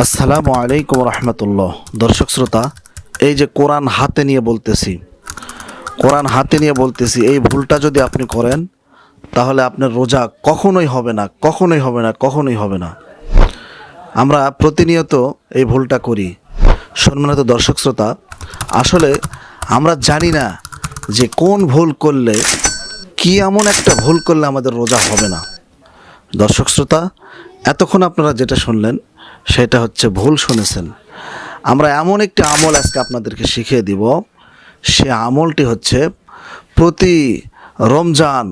আসসালামু আলাইকুম রহমতুল্লাহ। দর্শক শ্রোতা, এই যে কোরআন হাতে নিয়ে বলতেছি, কোরআন হাতে নিয়ে বলতেছি, এই ভুলটা যদি আপনি করেন, তাহলে আপনার রোজা কখনোই হবে না, কখনোই হবে না, কখনোই হবে না। আমরা প্রতিনিয়ত এই ভুলটা করি। সম্মানিত দর্শক শ্রোতা, আসলে আমরা জানি না যে কোন ভুল করলে, কি এমন একটা ভুল করলে আমাদের রোজা হবে না। দর্শক শ্রোতা এতক্ষণ আপনারা যেটা শুনলেন, সেটা হচ্ছে ভুল শুনেছেন। আমরা এমন একটি আমল আজকে আপনাদেরকে শিখিয়ে দিব। সে আমলটি হচ্ছে, প্রতি রমজান,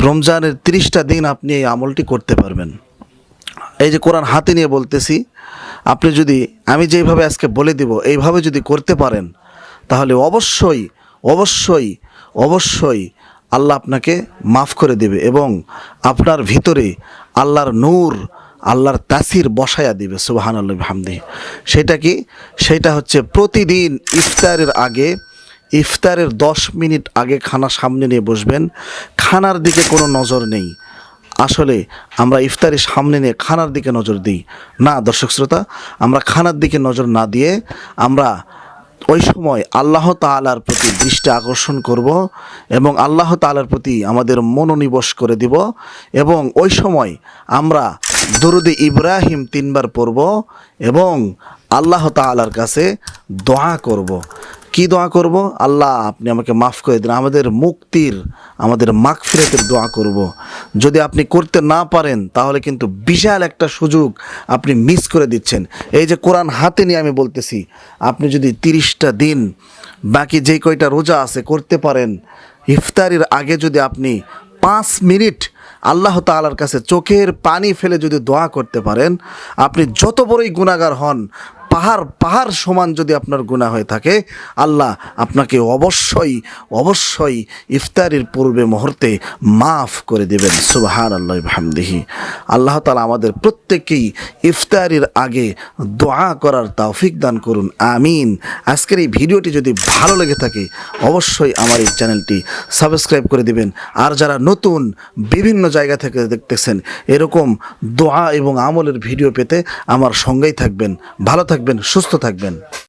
রমজানের তিরিশটা দিন আপনি এই আমলটি করতে পারবেন। এই যে কোরআন হাতে নিয়ে বলতেছি, আপনি যদি, আমি যেইভাবে আজকে বলে দিব, এইভাবে যদি করতে পারেন, তাহলে অবশ্যই অবশ্যই অবশ্যই আল্লাহ আপনাকে মাফ করে দেবে এবং আপনার ভিতরে আল্লাহর নূর, আল্লাহর তাসির বসায়া দিবে সুবাহান আল্লাহ হামদি সেটা কি? সেটা হচ্ছে প্রতিদিন ইফতারের আগে, ইফতারের দশ মিনিট আগে খানা সামনে নিয়ে বসবেন। খানার দিকে কোনো নজর নেই। আসলে আমরা ইফতারের সামনে নিয়ে খানার দিকে নজর দিই। না, দর্শক শ্রোতা, আমরা খানার দিকে নজর না দিয়ে আমরা ওই সময় আল্লাহ তালার প্রতি দৃষ্টি আকর্ষণ করব এবং আল্লাহ তালার প্রতি আমাদের মনোনিবেশ করে দিব এবং ওই সময় আমরা দরুদে ইব্রাহিম তিনবার পড়ব এবং আল্লাহ তালার কাছে দোয়া করব। কি দোয়া করব? আল্লাহ, আপনি আমাকে মাফ করে দিন। আমাদের মুক্তির, আমাদের মাখ মাগফিরাতের দোয়া করব। যদি আপনি করতে না পারেন, তাহলে কিন্তু বিশাল একটা সুযোগ আপনি মিস করে দিচ্ছেন। এই যে কোরআন হাতে নিয়ে আমি বলতেছি, আপনি যদি তিরিশটা দিন, বাকি যে কয়টা রোজা আছে করতে পারেন, ইফতারির আগে যদি আপনি পাঁচ মিনিট আল্লাহ তালার কাছে চোখের পানি ফেলে যদি দোয়া করতে পারেন, আপনি যত বড়ই গুণাগার হন পাহাড় পাহাড় সমান যদি আপনার গুণা হয়ে থাকে, আল্লাহ আপনাকে অবশ্যই অবশ্যই ইফতারির পূর্বে মুহূর্তে মাফ করে দেবেন। সুবাহান আল্লাহ হামদিহি আল্লাহ তালা আমাদের প্রত্যেকেই ইফতারির আগে দোয়া করার তৌফিক দান করুন। আমিন। আজকের এই ভিডিওটি যদি ভালো লেগে থাকে, অবশ্যই আমার এই চ্যানেলটি সাবস্ক্রাইব করে দিবেন। আর যারা নতুন, বিভিন্ন জায়গা থেকে দেখতেছেন, এরকম দোয়া এবং আমলের ভিডিও পেতে আমার সঙ্গেই থাকবেন। ভালো থাকবেন সুস্থ থাকবেন।